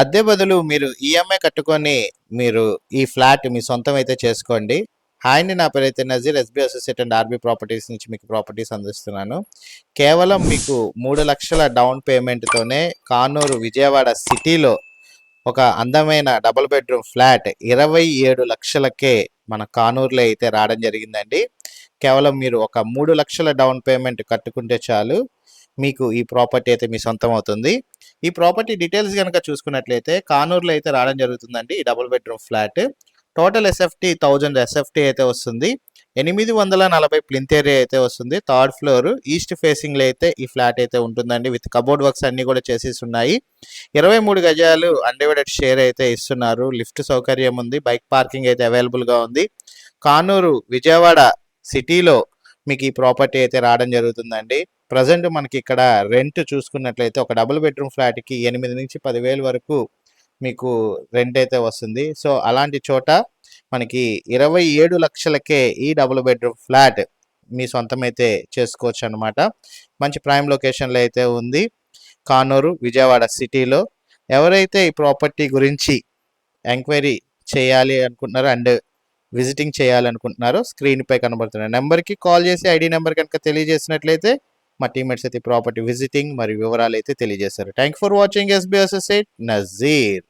అద్దె బదులు మీరు ఈఎంఐ కట్టుకొని మీరు ఈ ఫ్లాట్ మీ సొంతం అయితే చేసుకోండి. హాయ్ అండి నా పేరు అయితే Nazeer SB associate and RB properties నుంచి మీకు ప్రాపర్టీస్ అందిస్తున్నాను. కేవలం మీకు మూడు లక్షల డౌన్ పేమెంట్తోనే కానూరు విజయవాడ సిటీలో ఒక అందమైన డబుల్ బెడ్రూమ్ ఫ్లాట్ ఇరవై ఏడు లక్షలకే మన కానూరులో అయితే రావడం జరిగిందండి. కేవలం మీరు ఒక మూడు లక్షల డౌన్ పేమెంట్ కట్టుకుంటే చాలు. మీకు ఈ ప్రాపర్టీ అయితే మీ సొంతం అవుతుంది. ఈ ప్రాపర్టీ డీటెయిల్స్ కనుక చూసుకున్నట్లయితే కానూరులో అయితే రావడం జరుగుతుందండి. ఈ double bedroom flat. Total SFT thousand SFT అయితే వస్తుంది. ఎనిమిది వందల నలభై ప్లింత్ ఏరియా అయితే వస్తుంది. Third floor. ఈస్ట్ ఫేసింగ్లో అయితే ఈ ఫ్లాట్ అయితే ఉంటుందండి. విత్ కబోర్డ్ వర్క్స్ అన్నీ కూడా చేసేసి ఉన్నాయి. ఇరవై మూడు గజాలు అన్డివైడెడ్ షేర్ అయితే ఇస్తున్నారు. లిఫ్ట్ సౌకర్యం ఉంది. బైక్ పార్కింగ్ అయితే అవైలబుల్గా ఉంది. కానూరు విజయవాడ సిటీలో మీకు ఈ ప్రాపర్టీ అయితే రావడం జరుగుతుందండి. ప్రజెంట్ మనకి ఇక్కడ రెంట్ చూసుకున్నట్లయితే ఒక డబుల్ బెడ్రూమ్ ఫ్లాట్కి ఎనిమిది నుంచి పదివేలు వరకు మీకు రెంట్ అయితే వస్తుంది. సో అలాంటి చోట మనకి ఇరవై ఏడు లక్షలకే ఈ డబుల్ బెడ్రూమ్ ఫ్లాట్ మీ సొంతమైతే చేసుకోవచ్చు అనమాట మంచి ప్రైమ్ లొకేషన్లో అయితే ఉంది. కానూరు విజయవాడ సిటీలో ఎవరైతే ఈ ప్రాపర్టీ గురించి ఎంక్వైరీ చేయాలి అనుకుంటున్నారో అండ్ విజిటింగ్ చేయాలనుకుంటున్నారో స్క్రీన్పై కనబడుతున్న నెంబర్కి కాల్ చేసి ఐడి నెంబర్ కనుక తెలియజేసినట్లయితే మా టీమేట్స్ అయితే ప్రాపర్టీ విజిటింగ్ మరియు వివరాలు అయితే తెలియజేశారు thank for watching SB associate Nazeer